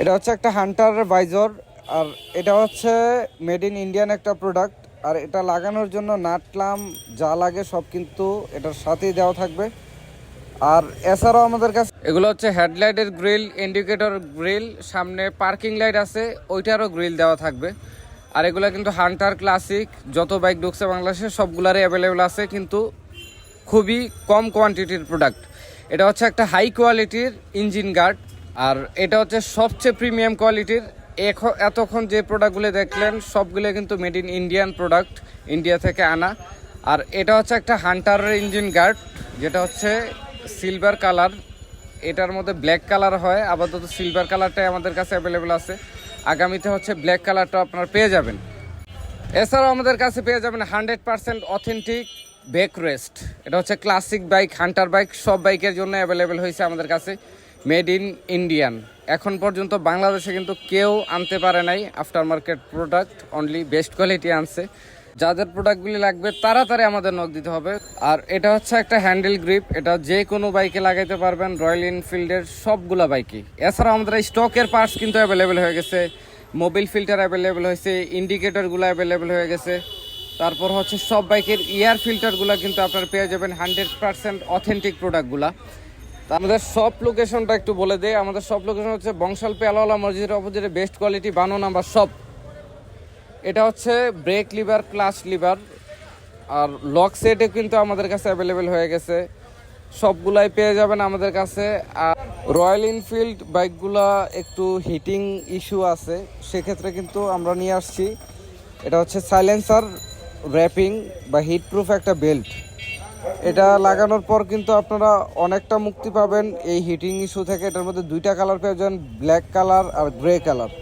এটা হচ্ছে একটা হান্টার বাইজর, আর এটা হচ্ছে মেড ইন ইন্ডিয়ান একটা প্রোডাক্ট, আর এটা লাগানোর জন্য নাটলাম যা লাগে সব কিন্তু এটার সাথেই দেওয়া থাকবে। আর এছাড়াও আমাদের কাছে এগুলো হচ্ছে হেডলাইটের গ্রিল, ইন্ডিকেটর গ্রিল, সামনে পার্কিং লাইট আছে, ওইটারও গ্রিল দেওয়া থাকবে। আর এগুলো কিন্তু হান্টার ক্লাসিক, যত বাইক ঢুকছে বাংলাদেশে সবগুলারই অ্যাভেলেবেল আছে, কিন্তু খুবই কম কোয়ান্টিটির প্রোডাক্ট এটা হচ্ছে একটা হাই কোয়ালিটির ইঞ্জিন গার্ড আর এটা হচ্ছে সবচেয়ে প্রিমিয়াম কোয়ালিটির এতক্ষণ যে প্রোডাক্টগুলো দেখলেন, সবগুলো কিন্তু made in Indian product India থেকে আনা। আর এটা হচ্ছে একটা হান্টারের ইঞ্জিন গার্ড যেটা হচ্ছে সিলভার কালার এটার মধ্যে ব্ল্যাক কালার হয়, আপাতত সিলভার কালারটাই আমাদের কাছে অ্যাভেলেবেল আছে। আগামীতে হচ্ছে ব্ল্যাক কালারটা আপনারা পেয়ে যাবেন। এছাড়াও আমাদের কাছে পেয়ে যাবেন hundred percent authentic back rest এটা হচ্ছে ক্লাসিক বাইক হান্টার বাইক সব বাইকের জন্য অ্যাভেলেবেল হয়েছে আমাদের কাছে। মেড ইন ইন্ডিয়ান এখন পর্যন্ত বাংলাদেশে কিন্তু কেউ আনতে পারে নাই after market product only best quality আনছে। যাদের প্রোডাক্টগুলি লাগবে, তাড়াতাড়ি আমাদের নক দিতে হবে। আর এটা হচ্ছে একটা হ্যান্ডেল গ্রিপ এটা যে কোনো বাইকে লাগাইতে পারবেন রয়্যাল এনফিল্ডের সবগুলা বাইকই এছাড়াও আমাদের এই স্টকের পার্টস কিন্তু অ্যাভেলেবেল হয়ে গেছে। মোবিল ফিল্টার অ্যাভেলেবেল হয়েছে ইন্ডিকেটরগুলো অ্যাভেলেবেল হয়ে গেছে। তারপর হচ্ছে সব বাইকের ইয়ার ফিল্টারগুলো কিন্তু আপনারা পেয়ে যাবেন হান্ড্রেড পার্সেন্ট অথেন্টিক প্রোডাক্টগুলা। আমাদের সব লোকেশনটা একটু বলে দেয় আমাদের সব লোকেশন হচ্ছে বংশাল পেয়ালাওয়ালা মসজিদের অপোজিটে বেস্ট কোয়ালিটি বানো নাম্বার সব। এটা হচ্ছে ব্রেক লিভার ক্লাস লিভার। আর লক সেটে কিন্তু আমাদের কাছে অ্যাভেলেবেল হয়ে গেছে। সবগুলাই পেয়ে যাবেন আমাদের কাছে। আর রয়্যাল এনফিল্ড বাইকগুলা একটু হিটিং ইস্যু আছে, সেক্ষেত্রে কিন্তু আমরা নিয়ে আসছি। এটা হচ্ছে সাইলেন্সার র্যাপিং বা হিটপ্রুফ একটা বেল্ট এটা লাগানোর পর কিন্তু আপনারা অনেকটা মুক্তি পাবেন এই হিটিং ইস্যু থেকে। এটার মধ্যে দুইটা কালার পেয়ে যান ব্ল্যাক কালার আর গ্রে কালার